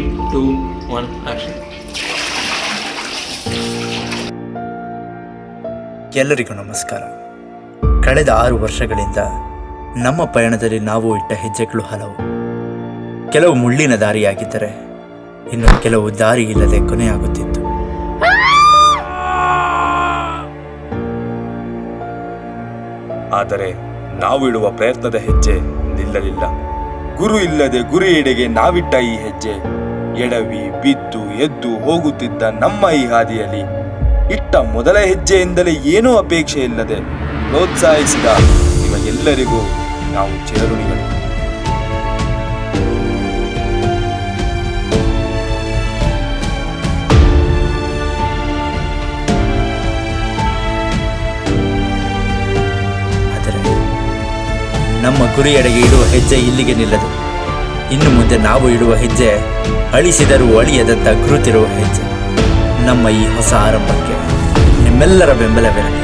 Two one action ಎಲ್ಲರಿಗೂ ನಮಸ್ಕಾರ. ಕಳೆದ ಆರು ವರ್ಷಗಳಿಂದ ನಮ್ಮ ಪಯಣದಲ್ಲಿ ನಾವು ಇಟ್ಟ ಹೆಜ್ಜೆಗಳು ಹಲವು. ಕೆಲವು ಮುಳ್ಳಿನ ದಾರಿಯಾಗಿದ್ದರೆ ಇನ್ನು ಕೆಲವು ದಾರಿ ಇಲ್ಲದೆ ಕೊನೆಯಾಗುತ್ತಿತ್ತು ಆದರೆ ನಾವು ಇಡುವ ಪ್ರಯತ್ನದ ಹೆಜ್ಜೆ ನಿಲ್ಲಲಿಲ್ಲ. ಗುರು ಇಲ್ಲದೆ ಗುರಿಯೆಡೆಗೆ ನಾವಿಟ್ಟ ಈ ಹೆಜ್ಜೆ ಎಡವಿ ಬಿದ್ದು ಎದ್ದು ಹೋಗುತ್ತಿದ್ದ ನಮ್ಮ ಈ ಹಾದಿಯಲ್ಲಿ ಇಟ್ಟ ಮೊದಲ ಹೆಜ್ಜೆಯಿಂದಲೇ ಏನೂ ಅಪೇಕ್ಷೆ ಇಲ್ಲದೆ ಪ್ರೋತ್ಸಾಹಿಸಿದ ನಿಮಗೆಲ್ಲರಿಗೂ ನಾವು ಚಿರಋಣಿಗಳು. ನಮ್ಮ ಗುರಿಯೆಡೆಗೆ ಇಡುವ ಹೆಜ್ಜೆ ಇಲ್ಲಿಗೆ ನಿಲ್ಲದು. ಇನ್ನು ಮುಂದೆ ನಾವು ಇಡುವ ಹೆಜ್ಜೆ ಅಳಿಸಿದರೂ ಅಳಿಯದಂತ ಗುರುತಿರುವ ಹೆಜ್ಜೆ. ನಮ್ಮ ಈ ಹೊಸ ಆರಂಭಕ್ಕೆ ನಿಮ್ಮೆಲ್ಲರ ಬೆಂಬಲವಿರಲಿ.